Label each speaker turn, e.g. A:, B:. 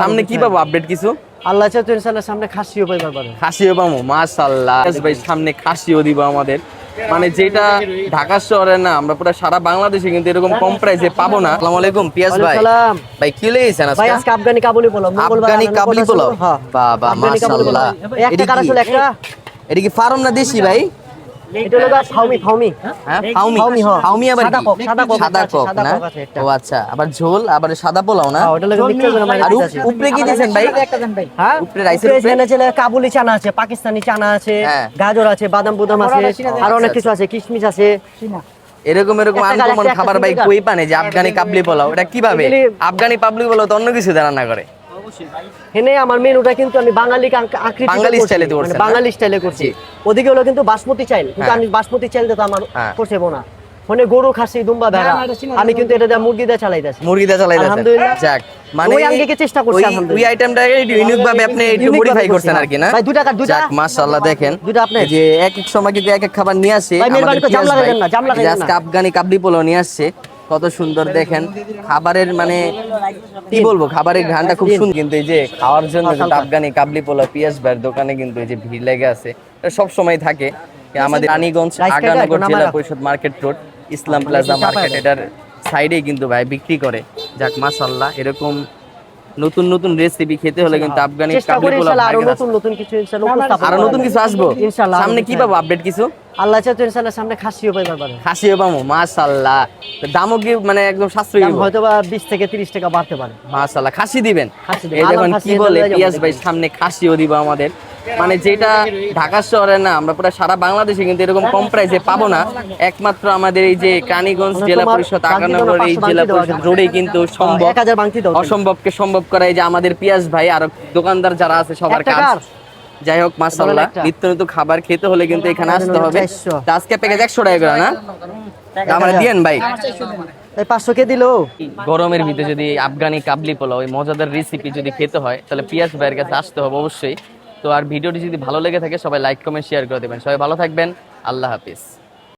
A: সামনে কি পাবো? আপডেট কিছু?
B: আল্লাহ চাও তো ইনশাল্লাহ সামনে খাসিও পাইবার পারে
A: খাসিও পাবো মাশাল্লাহ ভাই সামনে খাসিও দিব আমাদের। মানে যেটা ঢাকা শহরে না আমরা পুরো সারা বাংলাদেশে কিন্তু এরকম কম প্রাইসে পাবো না। আসসালামু আলাইকুম পিয়াস ভাই।
B: সালাম।
A: ভাই কি লেগেছেন
B: ভাই
A: আজকে
B: আজকে আফগানি কাবুলি পোলাও মঙ্গলবার
A: আফগানি কাবলি পোলাও?
B: হ্যাঁ।
A: বাবা মাশাল্লাহ
B: পোলাও। কারা ছিল একটা?
A: এটা কি ফার্ম না দেশি ভাই?
B: এটা হলো ফাউমি ফাউমি
A: হ্যাঁ? ফাউমি
B: ফাউমি, হ্যাঁ।
A: ফাউমি আবার
B: সাদা কক, সাদা কক
A: সাদা কক না?
B: কক আছে একটা।
A: ও আচ্ছা আবার ঝোল আবার সাদা পোলাও না?
B: হ্যাঁ, ওটা লাগে মিক্স করে মাইরা
A: আর উপরে কি দিয়েছেন ভাই?
B: হ্যাঁ?
A: উপরে রাইসের
B: উপরে
A: উপরে?
B: এখানে ছিল কাবুলি চানা আছে পাকিস্তানি চানা আছে
A: হ্যাঁ।
B: গাজর আছে বাদাম বুদাম আছে আর অনেক কিছু আছে কিশমিশ আছে।
A: এরকম এরকম আনকমন খাবার ভাই কই পানে যে আফগানি কাবলি পোলাও? এটা কীভাবে? আফগানি পাবলি পোলাও তো অন্য কিছু রান্না করে।
B: এখানে আমার মেনুটা কিন্তু আমি বাঙালি আক- আকৃতিতে
A: বাঙালি স্টাইলে
B: মানে বাঙালি স্টাইলে করছি। ওদিকে হলো কিন্তু বাসমতি চাইল। কিন্তু
A: হ্যাঁ।
B: আমি বাসমতি চাইল দিয়ে তো আমার
A: হ্যাঁ।
B: করছে না মানে গরু খাসি দুম্বা ভেড়া। আমি কিন্তু এটা দিয়ে মুরগি দিয়ে চালাইতেছি।
A: মুরগি দিয়ে চালাই যাচ্ছেন
B: আলহামদুলিল্লাহ।
A: যাক মানে
B: ওই আঙ্গিকে চেষ্টা করছি আলহামদুলিল্লাহ।
A: ওই আইটেমটা একটু ইউনিক ভাবে আপনি একটু মডিফাই করছেন আর কি না?
B: ভাই, দুইটা কার- দুইটা?
A: যাক মাশাআল্লাহ দেখেন।
B: দুইটা আপনার?
A: এই যে এক এক সময় কিন্তু এক এক খাবার নিয়ে আসে
B: ভাই, মেহরবানি করে জাম
A: ভাই।
B: না, জাম
A: যে
B: লাগাইবেন
A: আজকে আফগানি কাবলি পোলাও নিয়ে আসছে। কত সুন্দর দেখেন। খাবারের মানে কি বলব খাবারের ঘ্রাণটা খুব সুন্দর। কিন্তু এই যে খাওয়ার জন্য আফগানি কাবলি পোলা পিয়াস ভাইয়ের দোকানে কিন্তু এই যে ভিড় লেগে আছে। সব সময় থাকে। আমাদের Raniganj Aganagar Zila Parishad market road Islam plaza market. এটার সাইডে কিন্তু ভাই বিক্রি করে। যাক মাসাল্লাহ এরকম নতুন নতুন রেসিপি খেতে হলে কিন্তু আফগানি কাবলি পোলাও আরও
B: নতুন নতুন কিছু ইনশাআল্লাহ
A: আরও নতুন কিছু আসব?
B: ইনশাআল্লাহ
A: সামনে কি পাবো? আপডেট কিছু?
B: আল্লাহ চাইতো ইনশাআল্লাহ ইনশাল্লাহ সামনে খাসিও পাইবার পারে
A: খাসিও পাবো মাশাআল্লাহ। দামও কি মানে একদম সাশ্রয়ী
B: দাম হয়তো বা বিশ থেকে তিরিশ টাকা বাড়তে পারে।
A: মাশাআল্লাহ খাসি দিবেন।
B: খাসি দিবেন।
A: এই দেখুন কি বলে পিয়াস ভাই সামনে খাসিও দিব আমাদের। মানে যেটা ঢাকা শহরে না আমরা পুরো সারা বাংলাদেশে কিন্তু এরকম কম প্রাইসে পাবো না। একমাত্র আমাদের এই যে কানিগঞ্জ
B: মানে
A: জেলা পরিষদ আগানগর এই জেলা পরিষদ রোডে কিন্তু সম্ভব।
B: দাও তুমি।
A: অসম্ভবকে সম্ভব করা এই যে আমাদের পিয়াস ভাই আর দোকানদার যারা আছে সবার কাজ যাই হোক মাসাল্লাহ। নিত্য নতুন খাবার খেতে হলে কিন্তু এখানে আসতে হবে। আজকে প্যাকেজ একশো টাকা করে না? আমার দিয়েন ভাই।
B: পাঁচশো কে দিলো?
A: গরমের ভিতরে যদি আফগানি কাবলি পোলাও ওই মজাদার রেসিপি যদি খেতে হয় তাহলে পিয়াস ভাইয়ের কাছে আসতে হবে অবশ্যই। তো আর ভিডিওটি যদি ভালো লেগে থাকে, সবাই লাইক কমেন্ট শেয়ার করে দেবেন। সবাই ভালো থাকবেন। আল্লাহ হাফিজ।